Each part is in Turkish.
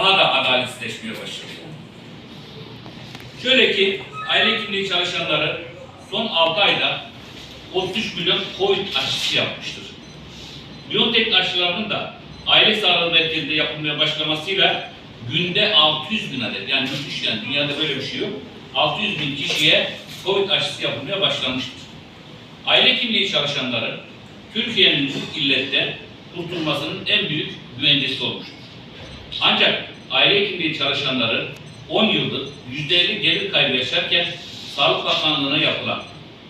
daha da adaletsizleşmeye başladı. Şöyle ki aile hekimliği çalışanları son 6 ayda 33 milyon COVID aşısı yapmıştır. Biontech aşılarının da aile sağlığı merkezinde yapılmaya başlamasıyla günde 600 bin adet yani müthiş dünyada böyle bir şey yok. 600 bin kişiye COVID aşısı yapılmaya başlanmıştır. Aile hekimliği çalışanları Türkiye'nin bu illetten kurtulmasının en büyük güvencesi olmuştur. Ancak aile hekimliği çalışanları 10 yıldır %50 gelir kaybı yaşarken Sağlık Bakanlığı'na yapılan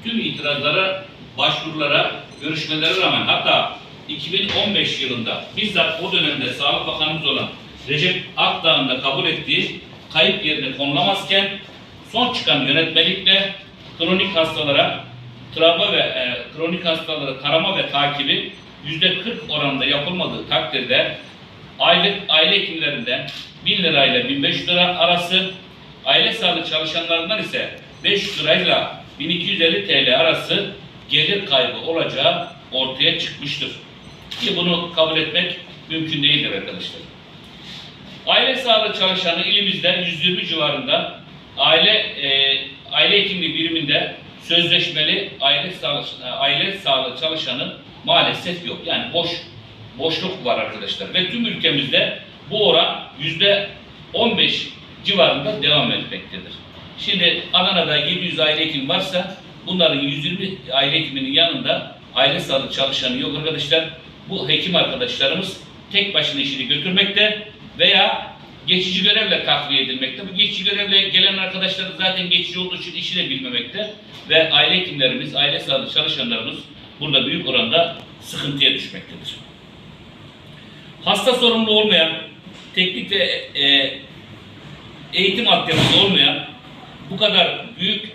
tüm itirazlara, başvurulara, görüşmelere rağmen hatta 2015 yılında bizzat o dönemde Sağlık Bakanımız olan Recep Akdağ'ın da kabul ettiği kayıp yerine konulamazken son çıkan yönetmelikle kronik hastalara travma ve e, kronik hastalara tarama ve takibi yüzde 40 oranında yapılmadığı takdirde aylık aile hekimlerinden 1000 lirayla 1500 lira arası, aile sağlığı çalışanlarından ise 500 lirayla 1250 TL arası gelir kaybı olacağı ortaya çıkmıştır. Ki bunu kabul etmek mümkün değildir arkadaşlar. Aile sağlığı çalışanı ilimizde 120 civarında aile e, aile hekimliği biriminde sözleşmeli aile sağlığı aile sağlığı çalışanı maalesef yok. Yani boş boşluk var arkadaşlar ve tüm ülkemizde bu oran yüzde 15 civarında devam etmektedir. Şimdi Adana'da 700 aile hekim varsa bunların 120 aile hekiminin yanında aile sağlığı çalışanı yok arkadaşlar. Bu hekim arkadaşlarımız tek başına işini götürmekte veya geçici görevle takviye edilmekte. Bu geçici görevle gelen arkadaşlar zaten geçici olduğu için işi de bilmemekte ve aile hekimlerimiz, aile sağlığı çalışanlarımız burada büyük oranda sıkıntıya düşmektedir. Hasta sorumlu olmayan, teknik ve e, eğitim altyapısı olmayan bu kadar büyük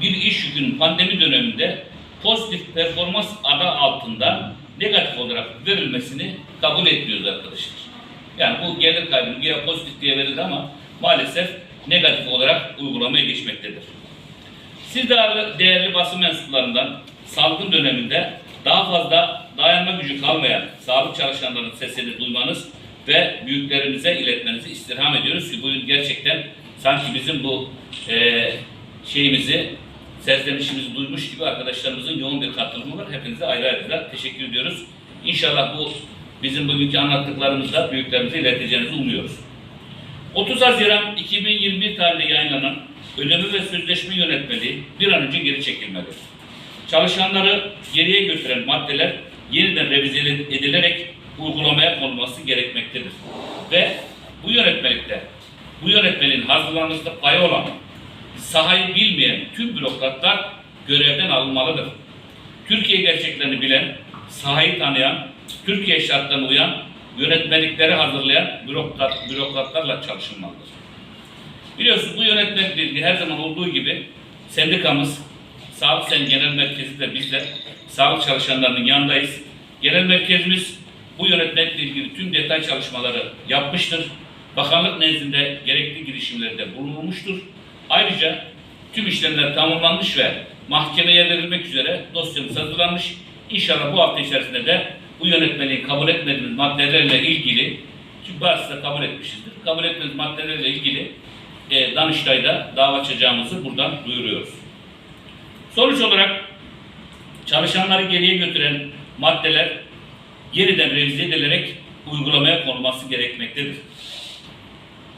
bir iş yükünün pandemi döneminde pozitif performans adı altında negatif olarak verilmesini kabul etmiyoruz arkadaşlar. Yani bu gelir kaybını güya pozitif diye verildi ama maalesef negatif olarak uygulamaya geçmektedir. Siz değerli, değerli basın mensuplarından salgın döneminde daha fazla dayanma gücü kalmayan sağlık çalışanlarının sesini duymanız ve büyüklerimize iletmenizi istirham ediyoruz ki bugün gerçekten sanki bizim bu e, şeyimizi, serzenişimizi duymuş gibi arkadaşlarımızın yoğun bir katılımı var. Hepinize ayrı ayrı teşekkür ediyoruz. İnşallah bu bizim bugünkü anlattıklarımızda büyüklerimize ileteceğinizi umuyoruz. 30 Haziran 2021 tarihinde yayınlanan ödeme ve sözleşme yönetmeliği bir an önce geri çekilmelidir. Çalışanları geriye götüren maddeler yeniden revize edilerek uygulamaya konulması gerekmektedir. Ve bu yönetmelikte, bu yönetmeliğin hazırlanmasında payı olan, sahayı bilmeyen tüm bürokratlar görevden alınmalıdır. Türkiye gerçeklerini bilen, sahayı tanıyan, Türkiye şartlarına uyan, yönetmelikleri hazırlayan bürokrat, bürokratlarla çalışılmalıdır. Biliyorsunuz bu yönetmelikle ilgili her zaman olduğu gibi sendikamız, Sağlık Sen Genel Merkezi de biz de sağlık çalışanlarının yanındayız. Genel merkezimiz bu yönetmelikle ilgili tüm detay çalışmaları yapmıştır. Bakanlık nezdinde gerekli girişimlerde bulunulmuştur. Ayrıca tüm işlemler tamamlanmış ve mahkemeye verilmek üzere dosyamız hazırlanmış. İnşallah bu hafta içerisinde de bu yönetmeliği kabul etmediğimiz maddelerle ilgili çünkü bazısı da kabul etmişizdir. Kabul etmediğimiz maddelerle ilgili e, Danıştay'da dava açacağımızı buradan duyuruyoruz. Sonuç olarak çalışanları geriye götüren maddeler yeniden revize edilerek uygulamaya konulması gerekmektedir.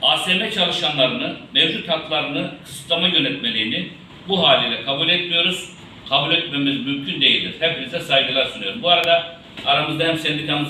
ASM çalışanlarını, mevcut haklarını kısıtlama yönetmeliğini bu haliyle kabul etmiyoruz. Kabul etmemiz mümkün değildir. Hepinize saygılar sunuyorum. Bu arada aramızda hem sendikamız